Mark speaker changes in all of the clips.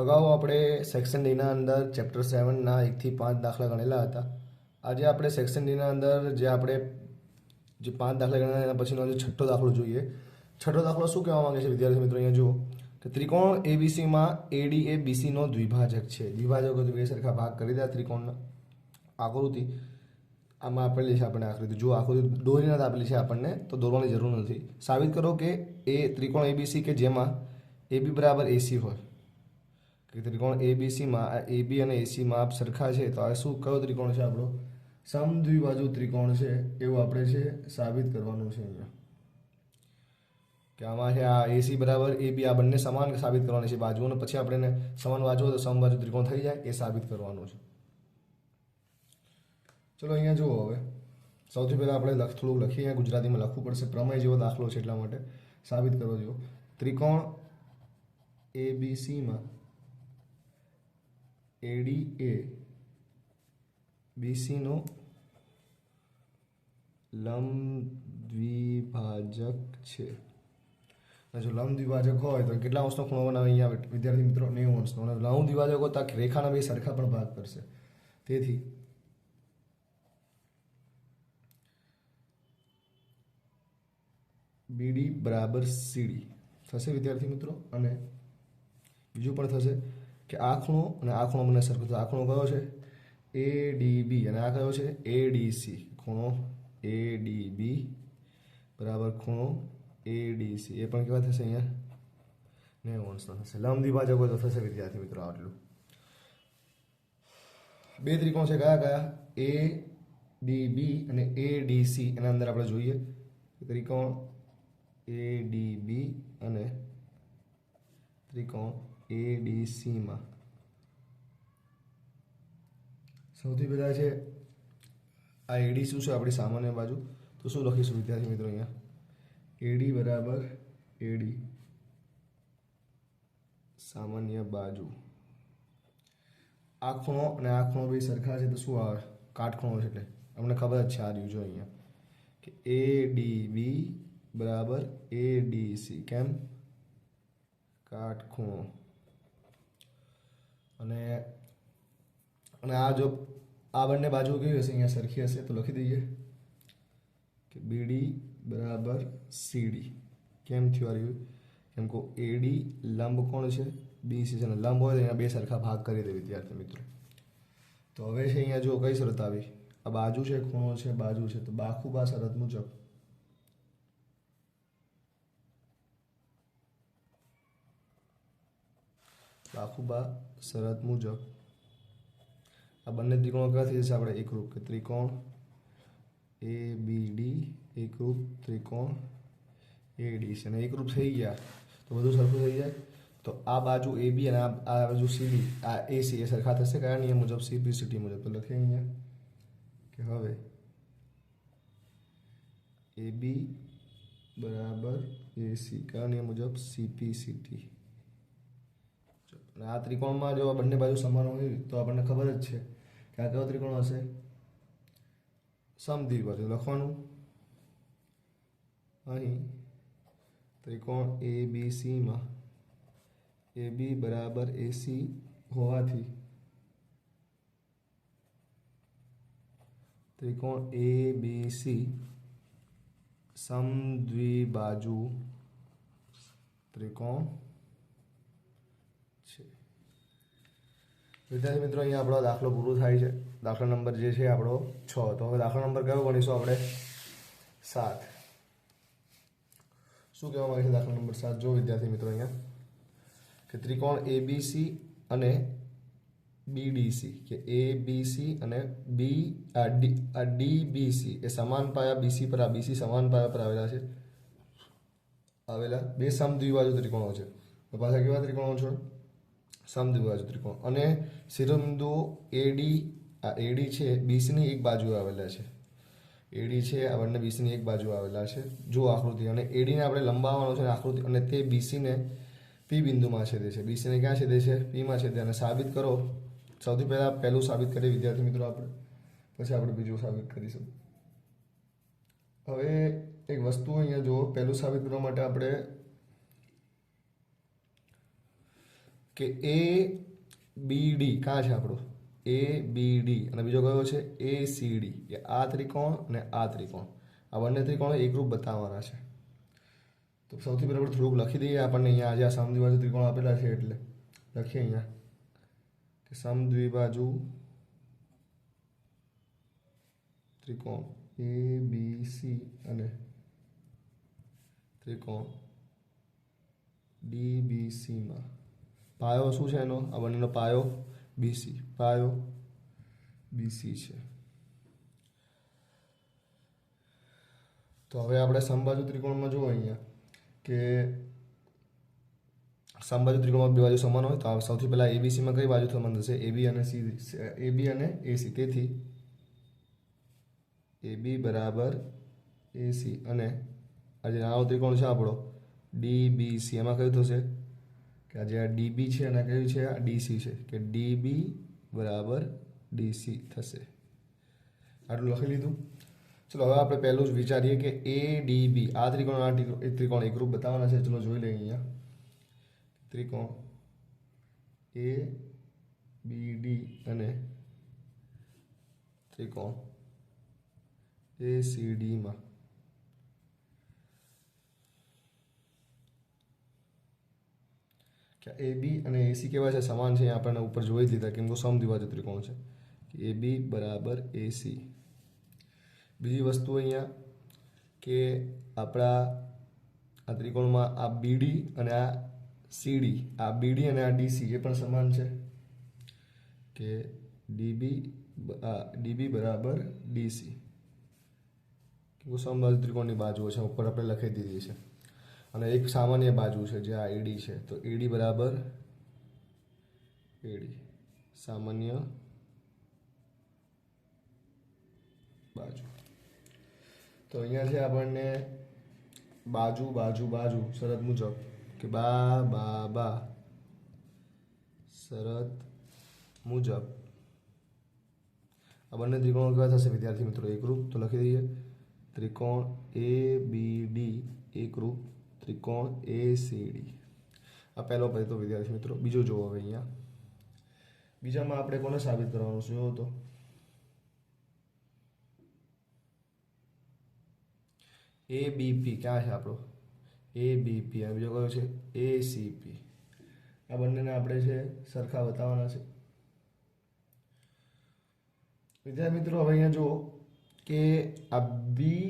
Speaker 1: અગાઉ આપણે સેક્શન ડીના અંદર ચેપ્ટર સેવનના એકથી પાંચ દાખલા ગણેલા હતા. આજે આપણે સેક્શન ડીના અંદર જે આપણે જે પાંચ દાખલા ગણેલા એના પછીનો જે છઠ્ઠો દાખલો જોઈએ. છઠ્ઠો દાખલો શું કહેવા માંગે છે વિદ્યાર્થી મિત્રો અહીંયા જુઓ. કે ત્રિકોણ એબીસીમાં એડી એ બીસીનો દ્વિભાજક છે. દ્વિભાજકો બે સરખા ભાગ કરી દે ત્રિકોણના આકૃતિ. આમાં આપેલી છે આપણને આકૃતિ. જો આકૃતિ દોરીને આપેલી છે આપણને, તો દોરવાની જરૂર નથી. સાબિત કરો કે એ ત્રિકોણ એબીસી કે જેમાં એબી બરાબર એસી હોય. કે ત્રિકોણ એબીસીમાં આ એબી અને એસીમાં આપ સરખા છે, તો આ શું કયો ત્રિકોણ છે આપણો? સમદ્વિબાજુ ત્રિકોણ છે, એવું આપણે છે, સાબિત કરવાનું છે કે આમાં છે આ એસી બરાબર એબી આ બંને સમાન સાબિત કરવાની છે બાજુઓ અને પછી આપણે સમાન બાજુ તો સમબાજુ ત્રિકોણ થઈ જાય, એ સાબિત કરવાનું છે. ચલો અહીંયા જુઓ હવે. સૌથી પહેલાં આપણે લખ, થોડુંક લખીએ ગુજરાતીમાં લખવું પડશે. પ્રમેય જેવો દાખલો છે એટલા માટે સાબિત કરવો જેવો ત્રિકોણ એ બી સીમાં એડી એ બીસીનો લંબ દ્વિભાજક છે. જો લંબ દ્વિભાજક હોય તો કેટલા અંશનો ખૂણો બનાવે અહીંયા વિદ્યાર્થી મિત્રો, નેવું અંશનો. અને લંબ દ્વિભાજક હોય તો રેખાના બે સરખા પણ ભાગ કરશે. તેથી બીડી બરાબર સીડી થશે વિદ્યાર્થી મિત્રો? અને બીજું પણ થશે. કે આ અને આ મને સરખો આ ખૂણો કયો છે? એ ડી બી અને આ કયો છે? એ ડી સી ખૂણો એ ડી બી બરાબર, ખૂણો એ ડી સી એ પણ કેવા થશે અહીંયા? નેવું અંશનો થશે. લંબ દ્વિભાજકો તો થશે વિદ્યાર્થી મિત્રો આટલું. બે ત્રિકોણ છે કયા કયા? એ ડી બી અને એ ડી સી એના અંદર આપણે જોઈએ. ત્રિકોણ એ ડી બી અને ત્રિકોણ એ ડી સીમાં સૌથી પહેલાં છે, આ એડી શું છે આપણી સામાન્ય બાજુ? તો શું લખીશું, વિદ્યાર્થી મિત્રો અહીંયા? એડી બરાબર એડી સામાન્ય બાજુ. આ ખૂણો અને આ ખૂણો બે સરખા છે, તો શું આવે? કાટખૂણો છે એટલે. અમને ખબર જ છે આ રહ્યું જો અહીંયા. કે એ ડી બી બરાબર એ ડી સી કેમ? કાટખૂણો. અને અને આ જો આ બંને બાજુ કેવી હશે? અહીંયા સરખી હશે તો લખી દઈએ. કે બીડી બરાબર સીડી કેમ થયું આવ્યું કેમ કહો એડી લંબ કોણ છે? બીસી છે. અને લંબ હોય તો એના બે સરખા ભાગ કરી દે વિદ્યાર્થી મિત્રો. તો હવે છે અહીંયા જો કઈ શરત આવી? આ બાજુ છે, ખૂણો છે, બાજુ છે. તો બાખુબા શરત મુજબ બાખુબા શરત મુજબ આ બંને ત્રિકોણો કયા થઈ જશે આપણે એકરૂપ કે ત્રિકોણ. એ બી ડી એકરૂપ ત્રિકોણ એ ડી છે અને એકરૂપ થઈ ગયા. તો બધું સરખું થઈ જાય. તો આ બાજુ એ બી અને આ બાજુ સી બી આ એ સી એ સરખા થશે કયા નિયમ મુજબ સીપીસીટી મુજબ. તો લખીએ અહીંયા કે હવે એ બી બરાબર એસી કયા નિયમ મુજબ? સીપીસીટી આ ત્રિકોણમાં જો આ બંને બાજુ સમાન હોય તો આપણને ખબર જ છે કે આ કયો ત્રિકોણ હશે? સમદ્વિબાજુ લખવાનું. અહીં ત્રિકોણ એ બી સીમાં એ બી બરાબર એસી હોવાથી ત્રિકોણ એ બી સી સમદ્વિબાજુ ત્રિકોણ છે વિદ્યાર્થી મિત્રો, અહીંયા આપણો દાખલો પૂરો થાય છે. દાખલા નંબર જે છે, આપણો છ. તો હવે દાખલા નંબર કયો ગણીશું આપણે? સાત. શું કહેવા માંગે છે દાખલા નંબર સાત? જો વિદ્યાર્થી મિત્રો અહીંયા, કે ત્રિકોણ એ અને બીડીસી કે એ અને બી આ ડી આ એ સમાન પાયા બીસી પર, આ બીસી સમાન પાયા પર આવેલા છે. આવેલા બે સમદ્વિબાજુ ત્રિકોણો છે. તો પાછા કેવા ત્રિકોણો છે? સમદ્વિબાજુ ત્રિકોણ. અને શિરોબિંદુઓ એડી આ એડી છે, બીસીની એક બાજુ આવેલા છે. એડી છે, આ બંને બીસીની એક બાજુ આવેલા છે, જો આકૃતિ. અને એડીને આપણે લંબાવવાનો છે આકૃતિ અને તે બીસીને પી બિંદુમાં છેદે છે. બીસીને ક્યાં છેદે છે? પીમાં છેદે. અને સાબિત કરો. સૌથી પહેલાં પહેલું સાબિત કરીએ, વિદ્યાર્થી મિત્રો આપણે. પછી આપણે બીજું સાબિત કરીશું. હવે એક વસ્તુ અહીંયા જુઓ. પહેલું સાબિત કરવા માટે આપણે કે એ બી ડી કાં છે આપણો? એ બી ડી અને બીજો કયો છે? એ સી ડી કે આ ત્રિકોણ અને આ ત્રિકોણ. આ બંને ત્રિકોણ એકરૂપ બતાવવાના છે. તો સૌથી પહેલાં આપણે થોડુંક લખી દઈએ. આપણને અહીંયા આજે આ સમદ્વિબાજુ ત્રિકોણ આપેલા છે એટલે લખીએ અહીંયા. કે સમદ્વિબાજુ ત્રિકોણ એ બી સી અને ત્રિકોણ ડી બી સીમાં પાયો શું છે એનો? આ બંનેનો પાયો બીસી પાયો બીસી છે. તો હવે આપણે સંબાજુ ત્રિકોણમાં જુઓ અહીંયા કે સંબાજુ ત્રિકોણમાં બે બાજુ સમાન હોય તો સૌથી પહેલાં એબીસીમાં કઈ બાજુ સમાન થશે? એબી અને સી એબી અને એસી તેથી એબી બરાબર એસી અને આ જે નાનો ત્રિકોણ છે આપણો ડી બી સી એમાં કયું થશે? કે આ જે આ ડીબી છે એના કયું છે? આ ડીસી છે. કે ડીબી બરાબર ડીસી થશે. આટલું લખી લીધું. ચલો, હવે આપણે પહેલું જ વિચારીએ કે એ ડી બી, આ ત્રિકોણ, આ ત્રિકોણ- એકરૂપ બતાવવાના છે. ચલો, જોઈ લઈએ અહીંયા. ત્રિકોણ એ, બી, ડી અને ત્રિકોણ એ, સી ડીમાં કે એ બી અને એસી કેવા છે? સમાન છે. આપણને ઉપર જોઈ જ લીધા. કેમ કે સમદ્વિભાજુ ત્રિકોણ છે. એ બી બરાબર એસી બીજી વસ્તુ અહીંયા કે આપણા આ ત્રિકોણમાં આ બીડી અને આ સીડી આ બીડી અને આ ડીસી એ પણ સમાન છે. કે ડીબી ડીબી બરાબર ડીસી સમબાજુ ત્રિકોણની બાજુઓ છે. ઉપર આપણે લખી દીધી છે. અને એક સામાન્ય બાજુ છે જે આ એડી છે. તો એડી બરાબર એડી સામાન્ય બાજુ. તો અહીંયા છે આપણને બાજુ બાજુ બાજુ શરત મુજબ કે બા બા બા શરત મુજબ આ બંને ત્રિકોણો કેવા થશે વિદ્યાર્થી મિત્રો? એકરૂપ તો લખી દઈએ. ત્રિકોણ એ બી ડી એકરૂપ ત્રિકોણ એ સી ડી આ પહેલો પહેલો વિદ્યાર્થી મિત્રો, બીજો જોવો હવે અહીંયા. બીજામાં આપણે કોને સાબિત કરવાનું છે, જોવો તો. એ બીપી ક્યાં છે આપણો? એ બીપી અને બીજો કયો છે? એ સીપી આ બંનેને આપણે છે સરખા બતાવવાના છે. વિદ્યાર્થી મિત્રો, હવે અહીંયા જુઓ કે આ બી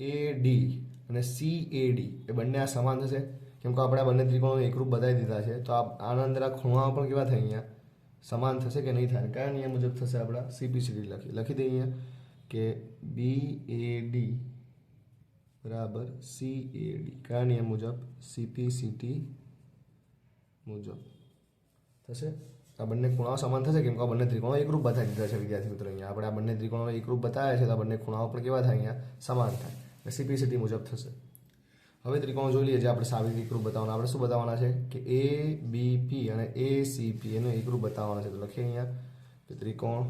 Speaker 1: એ ડી અને સી એ ડી એ બંને આ સમાન થશે. કેમ કે આપણે આ બંને ત્રિકોણો એકરૂપ બતાવી દીધા છે. તો આ આના અંદર આ ખૂણાઓ પણ કેવા થાય અહીંયા? સમાન થશે કે નહીં થાય? કયા નિયમ મુજબ થશે આપણા? સીપીસીડી લખી લખી દઈએ અહીંયા કે બી એ ડી બરાબર સી એ ડી કયા નિયમ મુજબ? સીપીસીટી મુજબ. થશે? આ બંને ખૂણાઓ સમાન થશે? કેમ કે આ બંને ત્રિકોણો એકરૂપ બતાવી દીધા છે વિદ્યાર્થી મિત્રો અહીંયા. આપણે આ બંને ત્રિકોણો એકરૂપ બતાવ્યા છે, તો આ બંને ખૂણાઓ પણ કેવા થાય અહીંયા? સમાન થાય. સીપીસીટી મુજબ થશે. હવે ત્રિકોણ જોઈ લઈએ જે આપણે સાબિત એકરૂપ બતાવવાના. આપણે શું બતાવવાના છે? કે એ બી પી અને એ સી પી એનું એકરૂપ બતાવવાના છે. તો લખીએ અહીંયા કે ત્રિકોણ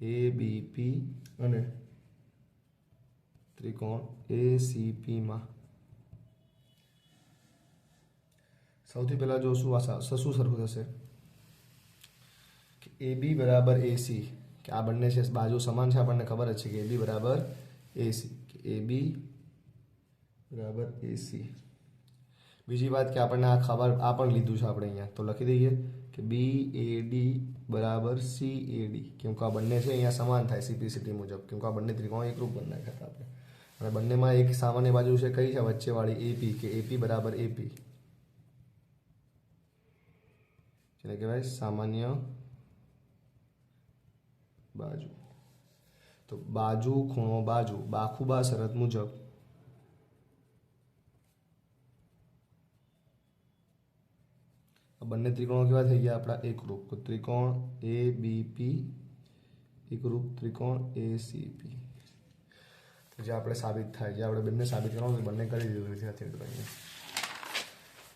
Speaker 1: એ બી પી અને ત્રિકોણ એ સી પીમાં સૌથી પહેલાં જોશું આ શું સરખું થશે. કે એ બી બરાબર એસી કે આ બંને છે, બાજુ સમાન છે આપણને ખબર જ છે કે એ બી બરાબર એસી એ બી બરાબર એસી બીજી વાત કે આપણને આ ખબર, આ પણ લીધું છે આપણે અહીંયા. તો લખી દઈએ કે બી એ ડી બરાબર સી એ ડી કેમ કે આ બંને છે અહીંયા સમાન થાય સીપીસીટી મુજબ. કેમ કે આ બંને ત્રિકોણ એકરૂપ બની નાખ્યા આપણે. અને બંનેમાં એક સામાન્ય બાજુ છે કઈ છે? વચ્ચેવાળી એપી કે એપી બરાબર એપી જેને કહેવાય સામાન્ય બાજુ. તો બાજુ ખૂણો બાજુ, બાખુબા શરત મુજબ. બંને ત્રિકોણો કેવા થઈ ગયા? આપણા એકરૂપ તો ત્રિકોણ એ બી પી એકરૂપ ત્રિકોણ એ સી પી જે આપણે સાબિત થાય, જે આપણે બંને સાબિત કરવાનું બંને કરી દીધું વિદ્યાર્થી મિત્રો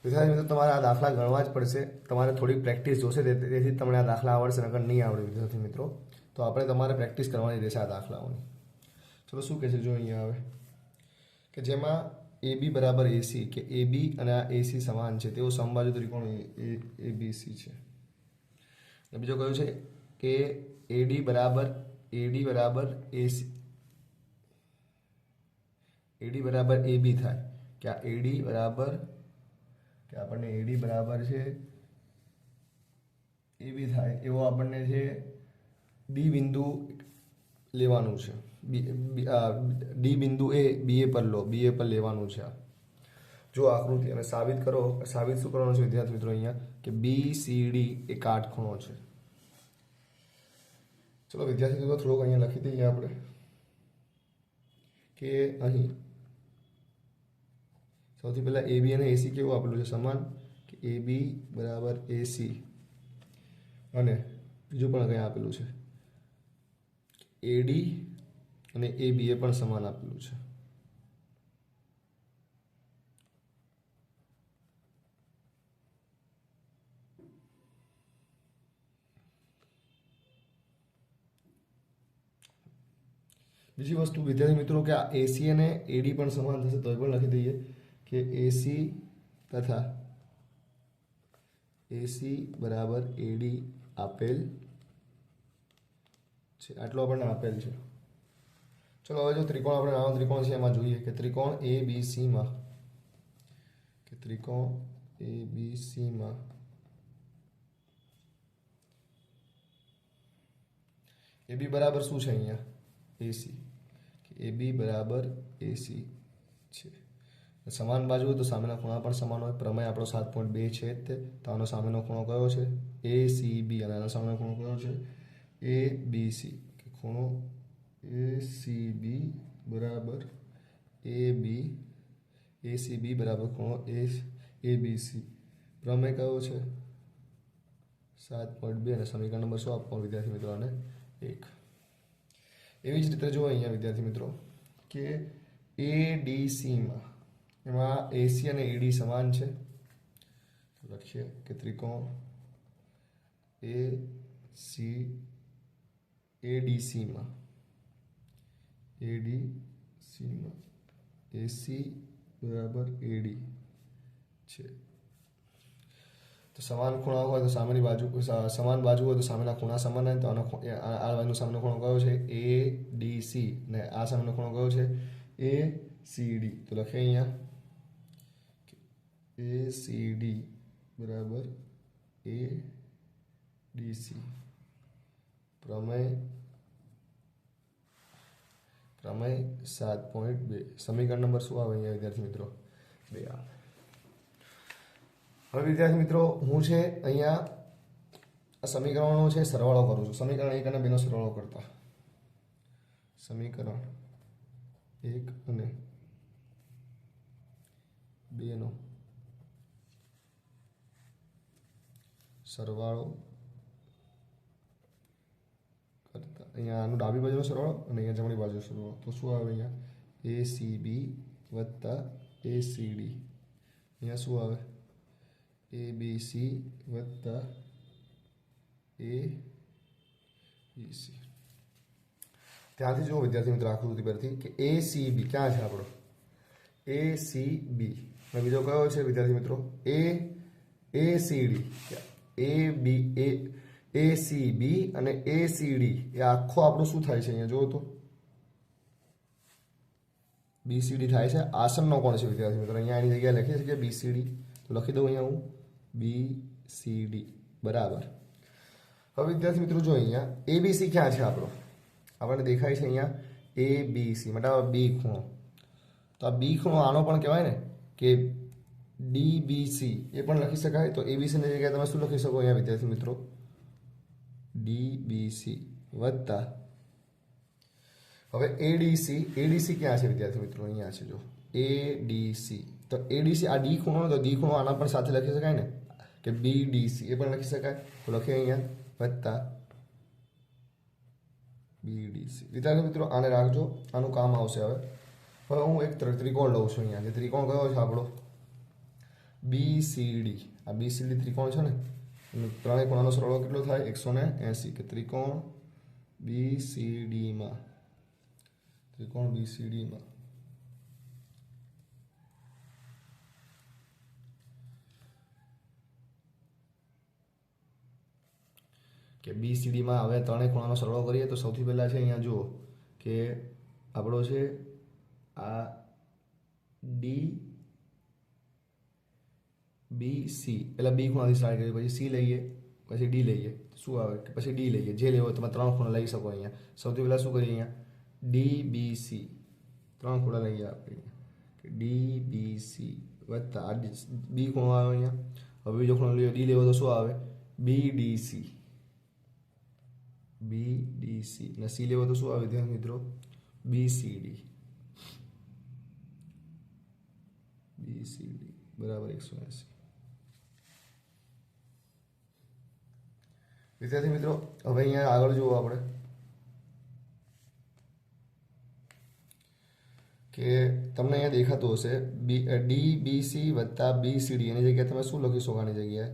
Speaker 1: વિદ્યાર્થી મિત્રો, તમારે આ દાખલા ગણવા જ પડશે. તમારે થોડી પ્રેક્ટિસ જોશે તેથી તમને આ દાખલા આવડશે, નકર નહીં આવડે, વિદ્યાર્થી મિત્રો. તો આપણે તમારે પ્રેક્ટિસ કરવાની રહેશે આ દાખલાઓની. ચલો, શું કહે છે જો અહીંયા આવે? કે જેમાં એ બી બરાબર એસી કે એ બી અને આ એસી સમાન છે, તેઓ સમબાજુ ત્રિકોણ એ બી સી છે. અને બીજો કયો છે કે એડી બરાબર એડી બરાબર એસી એડી બરાબર એ બી થાય. કે આ એડી બરાબર, કે આપણને એડી બરાબર છે એ બી થાય. એવો આપણને છે બી બિંદુ લેવાનું છે. ડી બિંદુ એ, બી એ પર લો, બી એ પર લેવાનું છે જો આકૃતિ, અને સાબિત કરો, સાબિત શું કરવાનું છે વિદ્યાર્થી મિત્રો અહીંયા? કે બી, સી, ડી એ કાટખૂણો છે. ચલો વિદ્યાર્થી મિત્રો, થોડુંક અહીંયા લખી દઈએ આપણે. કે અહીં સૌથી પહેલાં એ બી અને એસી કેવું આપેલું છે? સમાન. કે એ બી બરાબર એસી અને બીજું પણ કંઈ આપેલું છે? એડી અને એ બી એ પણ સમાન આપેલું છે. બીજી વસ્તુ, વિદ્યાર્થી મિત્રો, કે આ એસી અને એડી પણ સમાન થશે તો પણ લખી દઈએ કે એસી તથા એસી બરાબર એડી આપેલ છે. આટલું આપણને આપેલ છે. ચલો, હવે જો ત્રિકોણ આપણે નાનો ત્રિકોણ છે, એમાં જોઈએ કે ત્રિકોણ એ બી સીમાં કે ત્રિકોણ એ બી સીમાં એ બી બરાબર શું છે અહીંયા? એસી એ બી બરાબર એસી છે. સમાન બાજુ હોય તો સામેના ખૂણા પણ સમાન હોય. પ્રમેય આપણો સાત પોઈન્ટ બે છે તે. તો આનો સામેનો ખૂણો કયો છે? એ સી બી અને આનો સામેનો ખૂણો કયો છે? એ બી સી કે ખૂણો એ સી બરાબર. એ બી સી બરાબર. ખૂણો એ એ બી સી પ્રમેય કયો છે? સાત પોઈન્ટ બે અને સમીકરણ નંબર શું આપવાનો વિદ્યાર્થી મિત્રોને? એક. એવી જ રીતે જો અહીંયા વિદ્યાર્થી મિત્રો કે એ ડી એમાં એસી અને એડી સમાન છે. લખીએ કે ત્રિકોણ એ સી એડીસીમાં એડીસીમાં એસી બરાબર એડી છે. તો સમાન ખૂણા હોય તો સામેની બાજુ સમાન બાજુ હોય તો સામેના ખૂણા સમાન હોય તો આનો આ બાજુનો સામેનો ખૂણો કયો છે? એ ડી સી ને આ સામેનો ખૂણો કયો છે? એ સી ડી તો લખે અહીંયા એ સી ડી બરાબર એ ડી સી પ્રમેય પ્રમેય સાત પોઈન્ટ બે. સમીકરણ નંબર શું આવે અહીંયા, વિદ્યાર્થી મિત્રો? બે આ. હવે વિદ્યાર્થી મિત્રો, હું છે અહીંયા આ સમીકરણો છે, સરવાળો કરું છું. સમીકરણ એક અને બેનો સરવાળો કરતા. સમીકરણ એક અને બેનો સરવાળો કરતા અહીંયા આનું ડાબી બાજુનો સરવાળો અને અહીંયા જમણી બાજુનો સરવાળો. તો શું આવે અહીંયા? એ સી બી વત્તા એ સી ડી અહીંયા શું આવે? એ બી સી વત્તા એ સી ત્યાંથી જુઓ વિદ્યાર્થી મિત્ર આકૃતિ પરથી કે એ સી બી ક્યાં છે આપણો? એ સી બી બીજો કયો છે વિદ્યાર્થી મિત્રો? A A C D A B A A C B અને એ સી ડી એ આખો આપણું શું થાય છે અહીંયા? જુઓ તો. બીસીડી થાય છે. આસનનો કોણ છે વિદ્યાર્થી મિત્રો? અહીંયા એની જગ્યાએ લખી શકીએ કે બી સી ડી તો લખી દઉં અહીંયા હું. બી સી ડી બરાબર. હવે વિદ્યાર્થી મિત્રો જો અહીંયા એ બી સી ક્યાં છે આપણો? આપણને દેખાય છે અહીંયા એ બી સી મતલબ બી ખૂણો. તો આ બી ખૂણો આનો પણ કહેવાય ને કે ડી બી સી એ પણ લખી શકાય. તો એ બી સીની જગ્યાએ તમે શું લખી શકો અહીંયા વિદ્યાર્થી મિત્રો? ડી બી સી વત્તા. હવે એડીસી એડીસી ક્યાં છે વિદ્યાર્થી મિત્રો? અહીંયા છે, જો. એડીસી. તો એડીસી, આ ડી ખૂણો તો ડી ખૂણો આના પણ સાથે લખી શકાય ને? કે બી ડીસી એ પણ લખી શકાય. તો લખીએ અહીંયા, વત્તા બીડીસી. વિદ્યાર્થી મિત્રો, આને રાખજો. આનું કામ આવશે હવે. હવે હું એક ત્રિકોણ લઉં છું અહીંયા. જે ત્રિકોણ કયો છે આપણો? બી સી ડી આ બી સી ડી ત્રિકોણ છે ને? ત્રણેય ખૂણાનો સરવાળો કેટલો થાય? એકસો ને એંસી. કે ત્રિકોણ બી સી ડીમાં ત્રિકોણ બી સી ડીમાં કે બી સી ડીમાં હવે ત્રણેય ખૂણાનો સરવાળો કરીએ તો સૌથી પહેલાં છે અહીંયા જુઓ કે આપણો છે આ ડી બી સી એટલે બી ખૂણાથી સ્ટાર્ટ કરીએ, પછી સી લઈએ, પછી ડી લઈએ. શું આવે? કે પછી ડી લઈએ. જે લેવો તમે ત્રણ ખૂણા લઈ શકો અહીંયા. સૌથી પહેલાં શું કરીએ અહીંયા? ડી બી સી ત્રણ ખૂણા લઈએ આપણે ડી બી સી વત્તા આ બી ખૂણો આવે અહીંયા. હવે બીજો ખૂણો લઈએ. ડી લેવો તો શું આવે? B D C B D C અને સી લેવો તો શું આવે ધ્યાન મિત્રો? B C D B C D બરાબર એકસો એંસી. વિદ્યાર્થી મિત્રો, હવે અહીંયા આગળ જુઓ આપણે. કે તમને અહીંયા દેખાતું હશે, બી ડી બી સી વત્તા બી સી ડી એની જગ્યાએ તમે શું લખી શકો આની જગ્યાએ?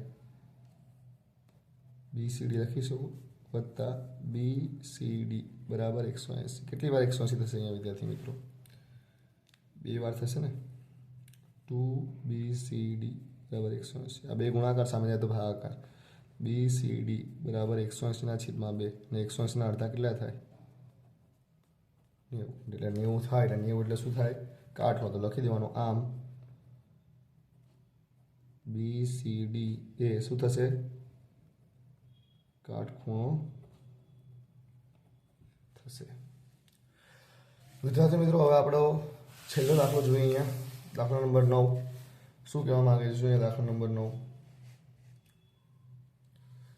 Speaker 1: બી સી ડી લખી શકો. વત્તા બી સી ડી બરાબર એકસો એંસી. કેટલી વાર એકસો એંસી થશે અહીંયા વિદ્યાર્થી મિત્રો? બે વાર થશે ને? ટુ બી સી ડી બરાબર એકસો એંસી. આ બે ગુણાકાર સામે જાય તો ભાગાકાર. બી સી ડી બરાબર એકસો એંસીના છેદમાં બે ને એકસો એંસીના અડધા કેટલા થાય? નેવું. એટલે નેવું થાય એટલે નેવું એટલે શું થાય? કાઠો તો લખી દેવાનું આમ. બી સી ડી એ શું થશે? કાટખૂણો થશે. વિદ્યાર્થી મિત્રો, હવે આપણો છેલ્લો દાખલો જોઈએ અહીંયા. દાખલા નંબર નવ. શું કહેવા માંગે છે? દાખલા નંબર નવ?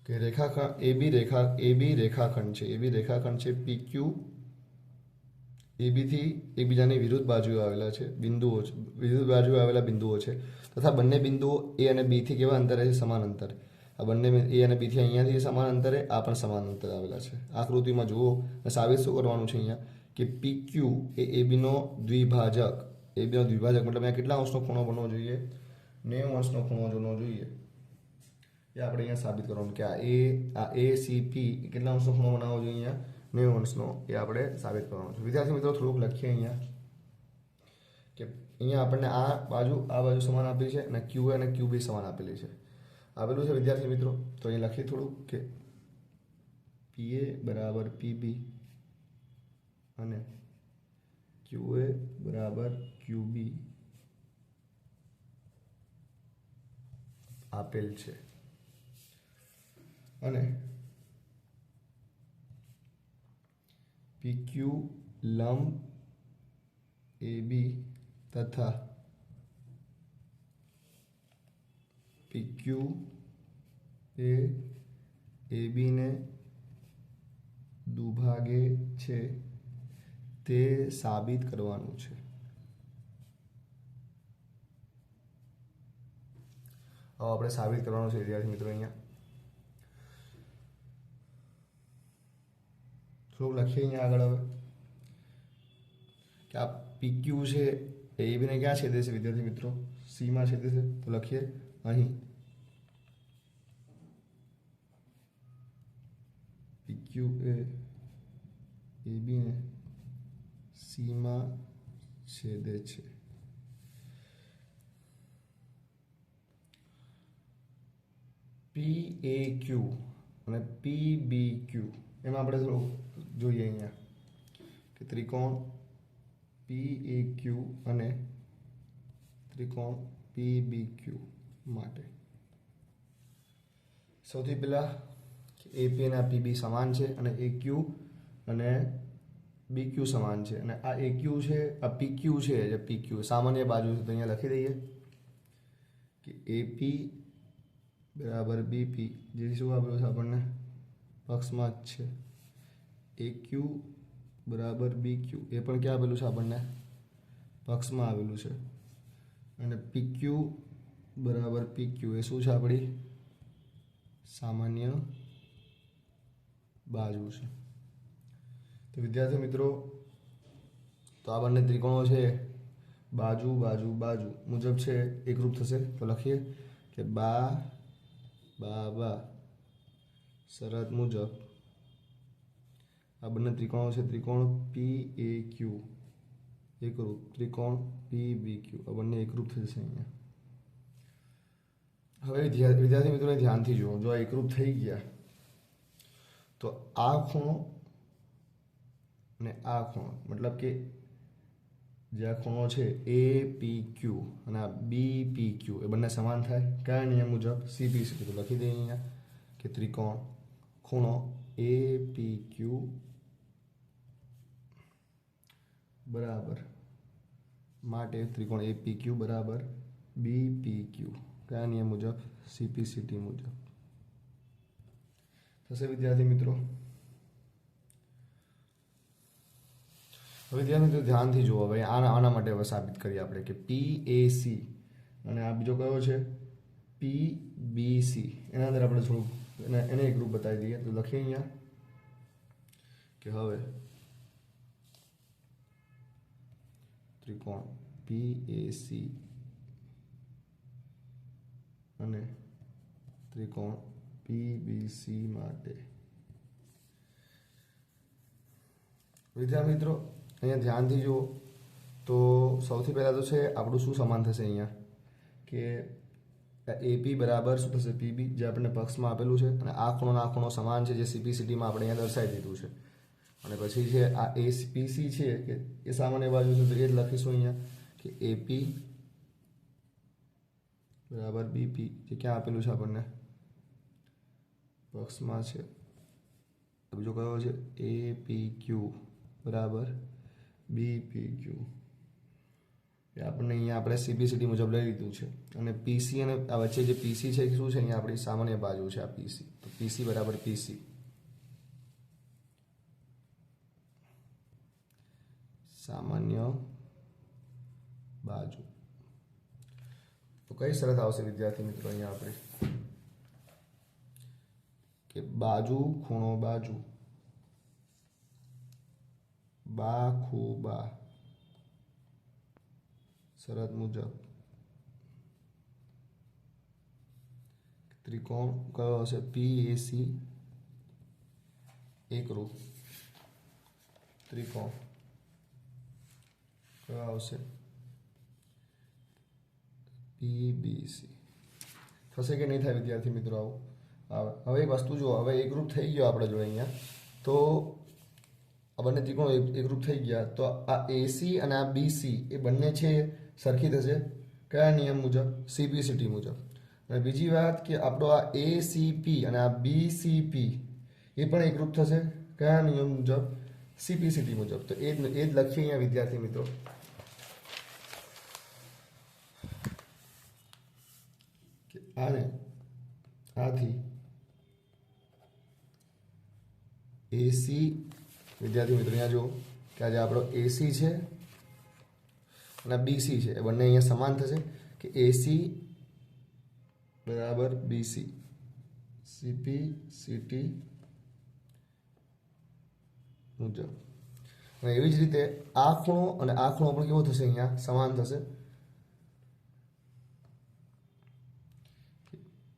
Speaker 1: કે રેખાખંડ, એ બી રેખા, એ બી રેખાખંડ છે. એ બી રેખાખંડ છે પી ક્યુ એબીથી એકબીજાની વિરુદ્ધ બાજુએ આવેલા છે, બિંદુઓ છે, વિરુદ્ધ બાજુએ આવેલા બિંદુઓ છે, તથા બંને બિંદુઓ એ અને બીથી કેવા અંતરે છે? સમાન અંતરે. આ બંને એ અને બીથી અહીંયાથી સમાન અંતરે, આ પણ સમાન અંતરે આવેલા છે. આકૃતિમાં જુઓ સાબિત શું કરવાનું છે અહીંયા? કે પી ક્યુ એ એબીનો દ્વિભાજક એ બીનો દ્વિભાજક, મતલબ અહીંયા કેટલા અંશનો ખૂણો બનવો જોઈએ? નેવું અંશનો ખૂણો બનવો જોઈએ. એ આપણે અહીંયા સાબિત કરવાનું કે આ એ આ એ સી પી કેટલા અંશનો ખૂણો બનાવવો જોઈએ અહીંયા? નેવું અંશનો એ આપણે સાબિત કરવાનું છે. વિદ્યાર્થી મિત્રો, થોડુંક લખીએ અહીંયા કે અહીંયા આપણને આ બાજુ આ બાજુ સમાન આપેલી છે અને ક્યુ અને ક્યુ બી સમાન આપેલી છે. આપેલું છે વિદ્યાર્થી મિત્રો? તો અહીં લખીએ થોડુંક કે પી એ બરાબર પી બી અને ક્યુ એ બરાબર ક્યુ બી આપેલ છે. અને પીક્યુ લંબ એ બી તથા પીક્યુ એ એ બીને દુભાગે છે તે સાબિત કરવાનું છે. આપણે સાબિત કરવાનું છે વિદ્યાર્થી મિત્રો અહીંયા. થોડુંક લખીએ અહીંયા આગળ હવે. કે આ પીક્યુ છે એ બીને ક્યાં છેદે છે વિદ્યાર્થી મિત્રો? સીમાં છેદે છે. તો લખીએ અહીં. પીક્યુ એ એ બીને સીમાં છેદે છે. પી એ ક્યુ અને પી બી ક્યુ એમાં આપણે થોડું જોઈએ અહીંયા કે ત્રિકોણ પી એ ક્યુ અને ત્રિકોણ પી બી ક્યુ માટે. સૌથી પહેલાં એપી અને પી બી સમાન છે અને એ ક્યુ અને બી ક્યુ સમાન છે. અને આ એ ક્યુ છે, આ પી ક્યુ છે, જે પી ક્યુ સામાન્ય બાજુ છે તો અહીંયા લખી દઈએ કે એપી બરાબર બીપી જે શું આપેલું છે આપણને? પક્ષમાં જ છે. એ ક્યુ બરાબર બી ક્યુ એ પણ ક્યાં આવેલું છે આપણને? પક્ષમાં આવેલું છે. અને પી ક્યુ બરાબર પી ક્યુ એ શું છે આપણી? સામાન્ય બાજુ છે. તો વિદ્યાર્થી મિત્રો, તો આ બંને ત્રિકોણો છે. બાજુ બાજુ બાજુ મુજબ છે. એકરૂપ થશે. તો લખીએ કે બા બા બા. શરત મુજબ આ બંને ત્રિકોણો છે, ત્રિકોણ પી એ ક્યુ એકરૂપ ત્રિકોણ પી બી ક્યુ આ બંને એકરૂપ થશે અહીંયા. હવે વિદ્યાર્થી મિત્રોને ધ્યાનથી જુઓ. જો આ એકરૂપ થઈ ગયા, તો આ ખૂણો અને આ ખૂણો, મતલબ કે જે આ ખૂણો છે એ પી ક્યુ અને આ બી પી ક્યુ એ બંને સમાન થાય. કયા નિયમ મુજબ? સીપીસી તો લખી દઈએ અહીંયા કે ત્રિકોણ ખૂણો એ પી ક્યુ બરાબર. માટે ત્રિકોણ એ પી ક્યુ બરાબર. બી પી ક્યુ કયા નિયમ મુજબ? સીપીસીટી મુજબ. થશે વિદ્યાર્થી મિત્રો. હવે મિત્રો ધ્યાનથી જુઓ. હવે આના આના માટે હવે સાબિત કરીએ આપણે કે પી એ સી અને આ બીજો કયો છે? પી બી સી એના અંદર આપણે થોડુંક એને એને એક ગ્રુપ બતાવી દઈએ. તો લખીએ અહીંયા કે હવે ત્રિકોણ પી એ સી અને ત્રિકોણ પી બી સી માટે. વિદ્યાર્થી મિત્રો, અહીંયા ધ્યાનથી જુઓ તો સૌથી પહેલાં તો છે આપણું શું સમાન થશે અહીંયા? કે એપી બરાબર શું થશે? પીબી જે આપણને પક્ષમાં આપેલું છે અને આ ખૂણો આ સમાન છે જે સીપીસીટીમાં આપણે અહીંયા દર્શાવી દીધું છે. અને પછી છે આ એપીસી છે કે એ સામાન્ય બાજુ છે તો એ જ લખીશું અહીંયા કે એપી બરાબર બીપી જે ક્યાં આપેલું છે આપણને? પક્ષમાં છે. બીજો કયો છે? એ પી ક્યુ બરાબર બીપી ક્યુ આપણને અહીંયા આપણે સીપીસીટી મુજબ લઈ લીધું છે. અને પીસી અને આ વચ્ચે જે પીસી છે શું છે? અહીંયા આપણી સામાન્ય બાજુ છે આ પીસી તો પીસી બરાબર પીસી સામાન્ય બાજુ. તો કઈ શરત આવશે વિદ્યાર્થી મિત્રો અહીંયા આપણે? કે બાજુ ખૂણો બાજુ. બા ખૂ બા શરત મુજબ ત્રિકોણ કયો હશે પી એસી એકરૂપ ત્રિકોણ કયો આવશે પીબીસી થશે કે નહીં થાય વિદ્યાર્થી મિત્રો આવું. હવે એક વસ્તુ જુઓ, હવે એકરૂપ થઈ ગયો આપણે જોડે અહીંયા. તો આ બંને ત્રિકોણ એકરૂપ થઈ ગયા. તો આ એસી અને આ બીસી એ બંને છે સરખી થશે. કયા નિયમ મુજબ? સીપીસીટી મુજબ. અને બીજી વાત કે આપણો આ એસીપી અને આ બીસીપી એ પણ એકરૂપ થશે. કયા નિયમ મુજબ? સીપીસીટી મુજબ. તો એ જ એ જ લખીએ અહીંયા વિદ્યાર્થી મિત્રો. આને આથી એસી વિદ્યાર્થી મિત્રો, અહીંયા જુઓ કે આજે આપણો એસી છે અને બીસી છે. એ બંને અહીંયા સમાન થશે કે એસી બરાબર બીસી સીપી સીટી મુજબ. અને એવી જ રીતે આ અને આ પણ કેવો થશે અહીંયા? સમાન થશે.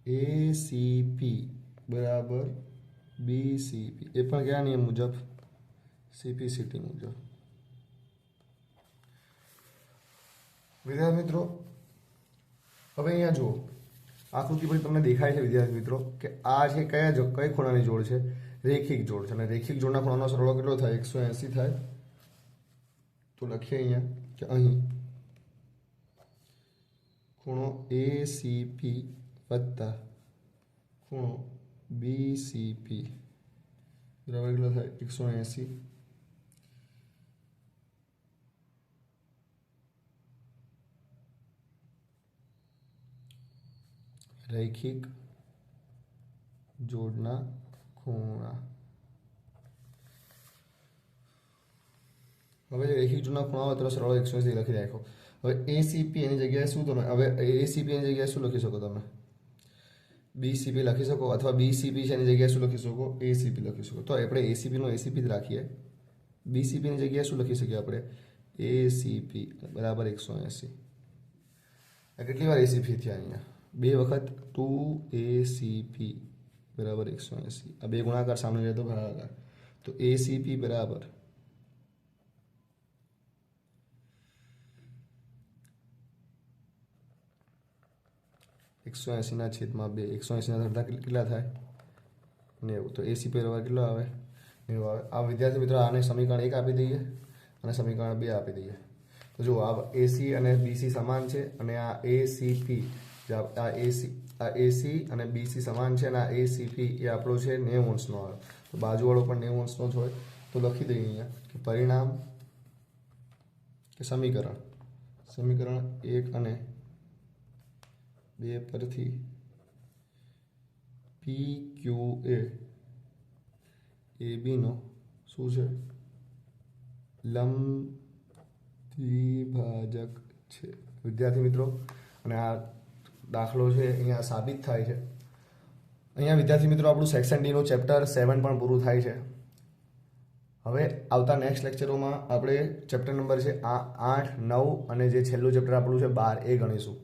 Speaker 1: એસીપી બરાબર બીસીપી એ પણ કયા નિયમ મુજબ? સીપી સીટી મુજબ. વિદ્યાર્થી મિત્રો, હવે અહીંયા જુઓ. આકૃતિ પછી તમને દેખાય છે વિદ્યાર્થી મિત્રો કે આ છે કયા કઈ ખૂણાની જોડ છે? રેખિક જોડ છે. અને રેખિક જોડના ખૂણાનો સરવાળો કેટલો થાય? એકસો એંસી થાય. તો લખીએ અહીંયા કે અહીં. ખૂણો એ સી વત્તા ખૂણો બી સી બરાબર કેટલો થાય? એકસો એંસી. રૈખિક જોડના ખૂણા હવે રૈખિક જોડના ખૂણા હોય તો સરળ એકસો એસી લખી રાખો હવે એસીપી એની જગ્યાએ શું તમે હવે એસીપી એની જગ્યાએ શું લખી શકો તમે? બીસીપી લખી શકો અથવા બીસીપી છે એની જગ્યાએ શું લખી શકો? એસીપી લખી શકો. તો આપણે એસીપીનો એસીપી જ રાખીએ. બીસીપીની જગ્યાએ શું લખી શકીએ આપણે? એસીપી બરાબર એકસો એંસી. કેટલી વાર એસીપી થયા અહીંયા? બે વખત ટુ એસીપી બરાબર એકસો એંસી. આ બે ગુણાકાર સામે રહે તો ભાગાકાર. તો પી બરાબર એકસો એંસીના છેદમાં બે. એકસો એંસીના અડધા કેટલા થાય? નેવું. તો એસી પહેરવા કેટલો આવે? નેવું આવે. આ વિદ્યાર્થી મિત્રો, આને સમીકરણ એક આપી દઈએ અને સમીકરણ બે આપી દઈએ. તો જુઓ, આ એસી અને બીસી સમાન છે અને આ એસીપી આ એસી આ એસી અને બીસી સમાન છે અને આ એસીપી એ આપણો છે નેવ અંશનો આવે. તો બાજુવાળો પણ નેવ અંશનો જ હોય. તો લખી દઈએ અહીંયા કે પરિણામ કે સમીકરણ. સમીકરણ એક અને બે પરથી પી ક્યુ એ એ બીનો શું છે? લંબ છે. વિદ્યાર્થી મિત્રો, અને આ દાખલો છે, અહીંયા સાબિત થાય છે. અહીંયા વિદ્યાર્થી મિત્રો, આપણું સેક્શન ડીનું ચેપ્ટર સેવન પણ પૂરું થાય છે. હવે આવતા નેક્સ્ટ લેક્ચરોમાં આપણે ચેપ્ટર નંબર છે, આ આઠ, નવ અને જે છેલ્લું ચેપ્ટર આપણું છે, બાર, એ ગણીશું.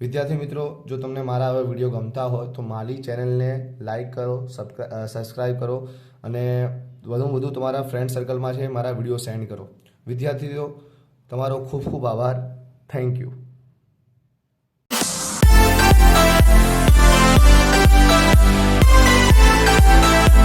Speaker 1: વિદ્યાર્થી મિત્રો, જો તમને મારા હવે વીડિયો ગમતા હોય, તો મારી ચેનલને લાઇક કરો સબસ્ક્રાઈબ કરો અને વધુમાં વધુ તમારા ફ્રેન્ડ સર્કલમાં છે, મારા વીડિયો સેન્ડ કરો. વિદ્યાર્થીઓ તમારો ખૂબ ખૂબ આભાર. Thank you